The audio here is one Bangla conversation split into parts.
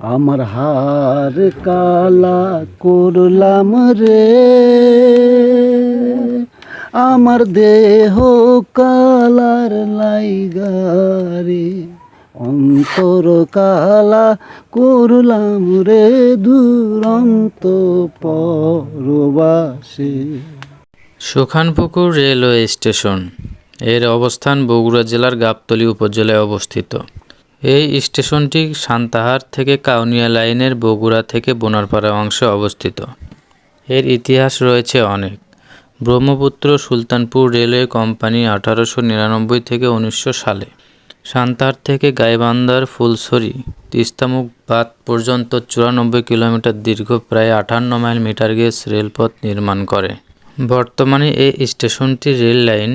আমার হার কালা করলাম রে। আমার দেহ কালার লাইগারে অন্তর কালা করলাম রে দুরন্ত পরবাসে। Sukhanpukur railway station. এর অবস্থান বগুড়া জেলার গাবতলী উপজেলায় অবস্থিত। এই স্টেশনটি সান্তাহার থেকে কাউনিয়া লাইনের বগুড়া থেকে বোনারপাড়া অংশে অবস্থিত। এর ইতিহাস রয়েছে অনেক। ব্রহ্মপুত্র সুলতানপুর রেলওয়ে কোম্পানি আঠারোশো নিরানব্বই থেকে উনিশশো সালে। সান্তাহার থেকে গাইবান্ধার ফুলছড়ি তিস্তামুখ বাদ পর্যন্ত চুরানব্বই কিলোমিটার দীর্ঘ প্রায় আটান্ন মাইল মিটার গেজ রেলপথ নির্মাণ করে। বর্তমানে এই স্টেশনটি রেল লাইন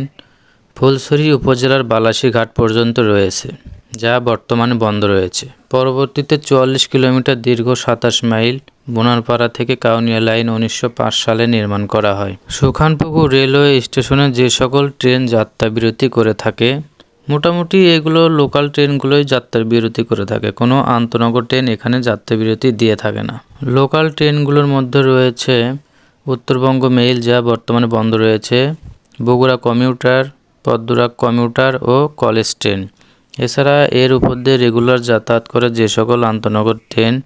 ফুলছড়ি উপজেলার বালাসী ঘাট পর্যন্ত রয়েছে। যা বর্তমানে বন্ধ রয়েছে। পরবর্তীতে চুয়াল্লিশ কিলোমিটার দীর্ঘ সাতাশ মাইল বোনারপাড়া থেকে কাউনিয়া লাইন উনিশশো পাঁচ সালে নির্মাণ করা হয়। সুখানপুকুর রেলওয়ে স্টেশনে যে সকল ট্রেন যাত্রা বিরতি করে থাকে, মোটামুটি এগুলো লোকাল ট্রেনগুলোই যাত্রা বিরতি করে থাকে। কোনো আন্তনগর ট্রেন এখানে যাত্রা বিরতি দিয়ে থাকে না। লোকাল ট্রেনগুলোর মধ্যে রয়েছে উত্তরবঙ্গ মেইল, যা বর্তমানে বন্ধ রয়েছে, বগুড়া কমিউটার, পদ্মরা কমিউটার ও কলেজ ট্রেন। এছাড়া এর উপর দিয়ে রেগুলার যাতায়াত করে যে সকল আন্তনগর train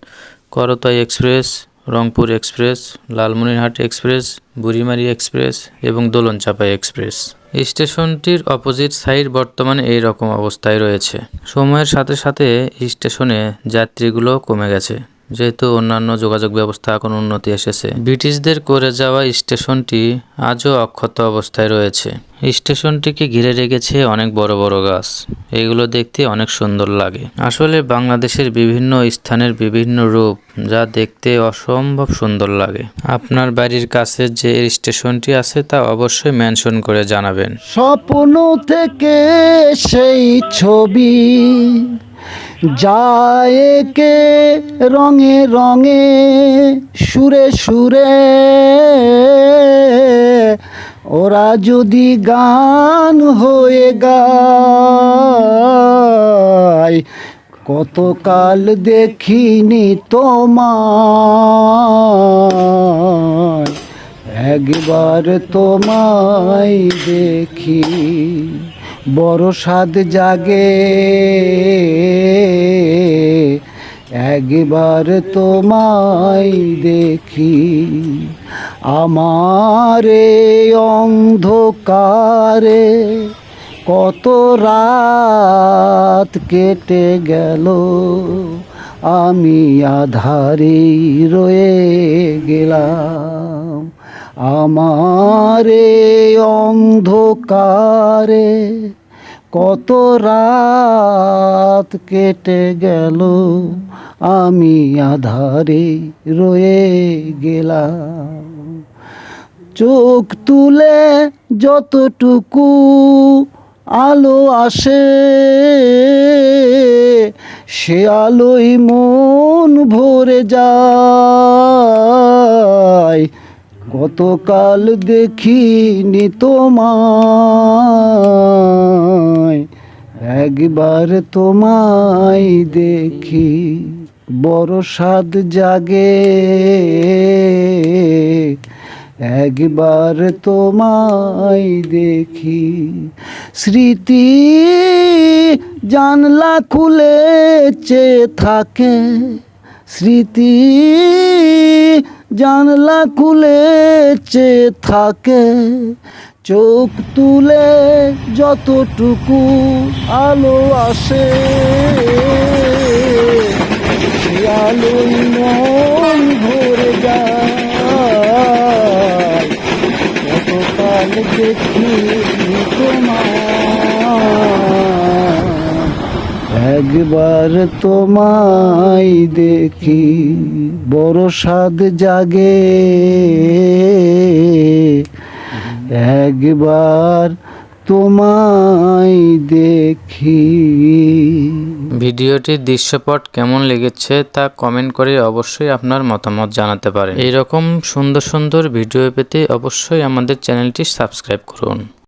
Karatoya express Rangpur express Lalmonirhat express Burimari express এবং দোলনচাপা এক্সপ্রেস স্টেশনটির অপোজিট সাইড বর্তমানে এই রকম অবস্থায় রয়েছে। সময়ের সাথে সাথে স্টেশনে যাত্রীগুলো কমে গেছে। যেহেতু অন্যান্য যোগাযোগ ব্যবস্থা এখন উন্নতি এসেছে। ব্রিটিশদের করে যাওয়া স্টেশনটি আজও অক্ষত অবস্থায় রয়েছে। স্টেশনটিকে ঘিরে রেখেছে অনেক বড় বড় গাছ। এগুলো দেখতে অনেক সুন্দর লাগে। আসলে বাংলাদেশের বিভিন্ন স্থানের বিভিন্ন রূপ যা দেখতে অসম্ভব সুন্দর লাগে। আপনার বাড়ির কাছে যে স্টেশনটি আছে তা অবশ্যই মেনশন করে জানাবেন। স্বপ্ন থেকে সেই ছবি যায় কে রঙে রঙে, সুরে সুরে। ওরা যদি গান হয়ে গায়, কতকাল দেখিনি তোমায়। একবার তোমায় দেখি বড় স্বাদ জাগে। একবার তোমায় দেখি, আমার অন্ধকারে কত রাত কেটে গেল। আমি আধারে রয়ে গেলাম। আমার অন্ধকারে কত রাত কেটে গেল, আমি আধারে রয়ে গেলাম। চোখ তুলে যতটুকু আলো আসে, সে আলোই মন ভরে যায়। গতকাল দেখিনি তোমায় একবার তোমায় দেখি, বড় সাদ জাগে। একবার তোমায় দেখি, স্মৃতি জানলা খুলে চেয়ে থাকে। স্মৃতি জানলা খুলে চেয়ে থাকে। চোখ তুলে যতটুকু আলো আসে, সে আলোই মন ভরে যায়। দেখি তোমার একবার তোমায় দেখি, বড় স্বাদ জাগে। একবার তোমায় দেখি। ভিডিওটির দৃশ্যপট কেমন লেগেছে তা কমেন্ট করে অবশ্যই আপনার মতামত জানাতে পারেন। এরকম সুন্দর সুন্দর ভিডিও পেতে অবশ্যই আমাদের চ্যানেলটি সাবস্ক্রাইব করুন।